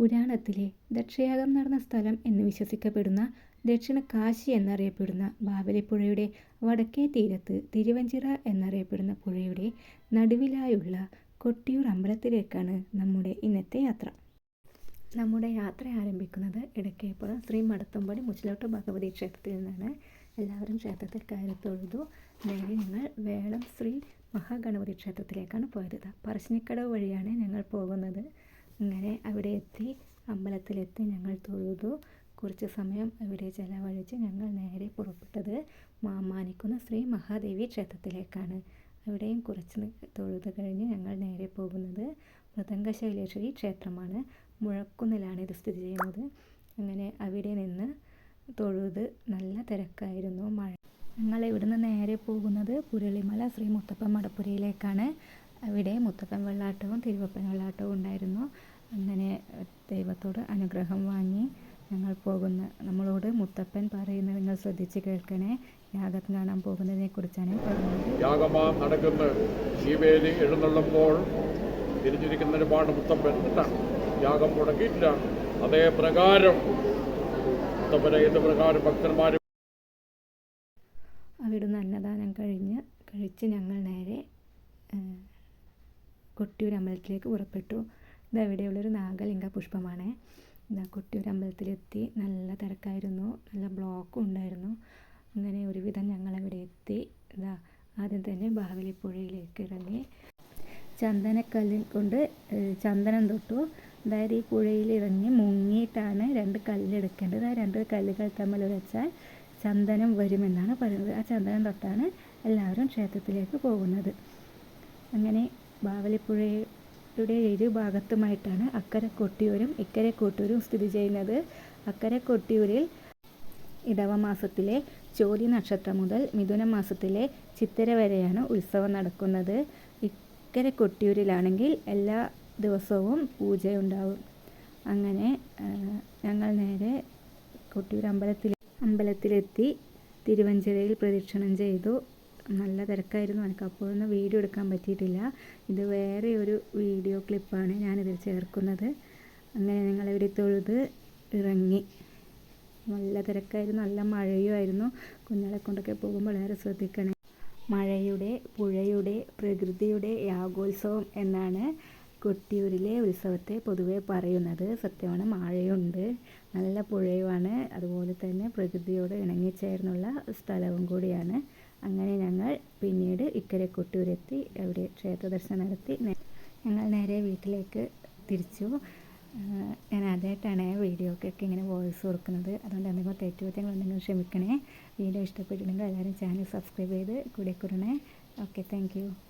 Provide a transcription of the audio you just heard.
പുരാണത്തിലെ ദക്ഷയാഗം നടന്ന സ്ഥലം എന്ന് വിശ്വസിക്കപ്പെടുന്ന ദക്ഷിണ കാശി എന്നറിയപ്പെടുന്ന ബാവലിപ്പുഴയുടെ വടക്കേ തീരത്ത് തിരുവഞ്ചിറ എന്നറിയപ്പെടുന്ന പുഴയുടെ നടുവിലായുള്ള കൊട്ടിയൂർ അമ്പലത്തിലേക്കാണ് നമ്മുടെ ഇന്നത്തെ യാത്ര. നമ്മുടെ യാത്ര ആരംഭിക്കുന്നത് ഇടക്കേപ്പുറം ശ്രീ മടത്തുംപടി മുച്ചിലോട്ട് ഭഗവതി ക്ഷേത്രത്തിൽ നിന്നാണ്. എല്ലാവരും ക്ഷേത്രത്തിൽ കയറി തൊഴുതു നേരെ ഞങ്ങൾ വേളം ശ്രീ മഹാഗണപതി ക്ഷേത്രത്തിലേക്കാണ് പോയത്. പറശ്ശിനിക്കടവ് വഴിയാണ് ഞങ്ങൾ പോകുന്നത്. അങ്ങനെ അവിടെ എത്തി. അമ്പലത്തിലെത്തി ഞങ്ങൾ തൊഴുതു. കുറച്ച് സമയം അവിടെ ചെലവഴിച്ച് ഞങ്ങൾ നേരെ പുറപ്പെട്ടത് മാമാനിക്കുന്ന ശ്രീ മഹാദേവി ക്ഷേത്രത്തിലേക്കാണ്. അവിടെയും കുറച്ച് തൊഴുത് കഴിഞ്ഞ് ഞങ്ങൾ നേരെ പോകുന്നത് മൃദംഗശൈലേശ്വരി ക്ഷേത്രമാണ്. മുഴക്കുന്നിലാണ് ഇത് സ്ഥിതി ചെയ്യുന്നത്. അങ്ങനെ അവിടെ നിന്ന് തൊഴുത് നല്ല തിരക്കായിരുന്നു. മഴ ഞങ്ങൾ ഇവിടുന്ന് നേരെ പോകുന്നത് പുരളിമല ശ്രീ മുത്തപ്പൻ മടപ്പുരയിലേക്കാണ്. അവിടെ മുത്തപ്പൻ വെള്ളാട്ടവും തിരുവപ്പൻ വെള്ളാട്ടവും ഉണ്ടായിരുന്നു. ദൈവത്തോട് അനുഗ്രഹം വാങ്ങി ഞങ്ങൾ പോകുന്ന നമ്മളോട് മുത്തപ്പൻ പറയുന്നത് നിങ്ങൾ ശ്രദ്ധിച്ച് കേൾക്കണേ. യാഗം കാണാൻ പോകുന്നതിനെ കുറിച്ചാണ് പറഞ്ഞത്. യാഗമാം നടക്കുന്ന. ശിവേലി എഴുന്നള്ളുമ്പോൾ തിരിഞ്ഞിരിക്കുന്ന ഒരുപാട് മുത്തപ്പൻ യാഗം മുടക്കിയിട്ടില്ല. അതേ പ്രകാരം മുത്തപ്പനെ ഏത് പ്രകാരം ഭക്തന്മാർ അവിടുന്ന് അന്നദാനം കഴിഞ്ഞ് കഴിച്ച് ഞങ്ങൾ നേരെ കൊട്ടിയൂർ അമ്പലത്തിലേക്ക് പുറപ്പെട്ടു. ഇത് അവിടെയുള്ളൊരു നാഗലിംഗ പുഷ്പമാണ്. ഇതാ കൊട്ടിയൂർ അമ്പലത്തിലെത്തി നല്ല തിരക്കായിരുന്നു നല്ല ബ്ലോക്കും ഉണ്ടായിരുന്നു. അങ്ങനെ ഒരുവിധം ഞങ്ങൾ ഇവിടെ എത്തി. ഇതാ ആദ്യം തന്നെ ബാവലിപ്പുഴയിലേക്ക് ഇറങ്ങി. ചന്ദനക്കല്ലിൽ കൊണ്ട് ചന്ദനം തൊട്ടു. അതായത് ഈ പുഴയിൽ ഇറങ്ങി മുങ്ങിയിട്ടാണ് രണ്ട് കല്ലെടുക്കേണ്ടത് ആ രണ്ട് കല്ലുകൾ തമ്മിൽ വെച്ചാൽ ചന്ദനം വരുമെന്നാണ് പറയുന്നത്. ആ ചന്ദനം തൊട്ടാണ് എല്ലാവരും ക്ഷേത്രത്തിലേക്ക് പോകുന്നത്. അങ്ങനെ ബാവലിപ്പുഴയുടെ ഇരു ഭാഗത്തുമായിട്ടാണ് അക്കരെ കൊട്ടിയൂരും ഇക്കരെ കൊട്ടിയൂരും സ്ഥിതി ചെയ്യുന്നത്. അക്കരെ കൊട്ടിയൂരിൽ ഇടവ മാസത്തിലെ ചോതി നക്ഷത്രം മുതൽ മിഥുന മാസത്തിലെ ചിത്തിര വരെയാണ് ഉത്സവം നടക്കുന്നത്. ഇക്കരെ കൊട്ടിയൂരിലാണെങ്കിൽ എല്ലാ ദിവസവും പൂജയുണ്ടാവും. അങ്ങനെ ഞങ്ങൾ നേരെ കൊട്ടിയൂർ അമ്പലത്തിൽ അമ്പലത്തിലെത്തി തിരുവഞ്ചിറയിൽ പ്രദക്ഷിണം ചെയ്തു. നല്ല തിരക്കായിരുന്നു. എനിക്ക് അപ്പോഴൊന്നും വീഡിയോ എടുക്കാൻ പറ്റിയിട്ടില്ല. ഇത് വേറെ ഒരു വീഡിയോ ക്ലിപ്പാണ് ഞാനിതിൽ ചേർക്കുന്നത്. അങ്ങനെ ഞങ്ങളിവിടെ തൊഴുത് ഇറങ്ങി. നല്ല തിരക്കായിരുന്നു. നല്ല മഴയുമായിരുന്നു കുഞ്ഞാളെ കൊണ്ടൊക്കെ പോകുമ്പോൾ വളരെ ശ്രദ്ധിക്കണേ. മഴയുടെ പുഴയുടെ പ്രകൃതിയുടെ യാഗോത്സവം എന്നാണ് കൊട്ടിയൂരിലെ ഉത്സവത്തെ പൊതുവെ പറയുന്നത്. സത്യമാണ് മഴയുണ്ട്. നല്ല പുഴയുമാണ്. അതുപോലെ തന്നെ പ്രകൃതിയോട് ഇണങ്ങിച്ചേർന്നുള്ള സ്ഥലവും കൂടിയാണ്. അങ്ങനെ ഞങ്ങൾ പിന്നീട് ഇക്കരെ കൊട്ടിയൂരെത്തി അവിടെ ക്ഷേത്ര ദർശനം നടത്തി ഞങ്ങൾ നേരെ വീട്ടിലേക്ക് തിരിച്ചു. ഞാൻ ആദ്യമായിട്ടാണ് വീഡിയോക്കൊക്കെ ഇങ്ങനെ വോയിസ് കൊടുക്കുന്നത്. അതുകൊണ്ട് എന്തെങ്കിലും തെറ്റുപറ്റങ്ങൾ എന്തെങ്കിലും ക്ഷമിക്കണേ. വീഡിയോ ഇഷ്ടപ്പെട്ടിട്ടുണ്ടെങ്കിൽ എല്ലാവരും ചാനൽ സബ്സ്ക്രൈബ് ചെയ്ത് കൂടെ കൂടണേ. Okay thank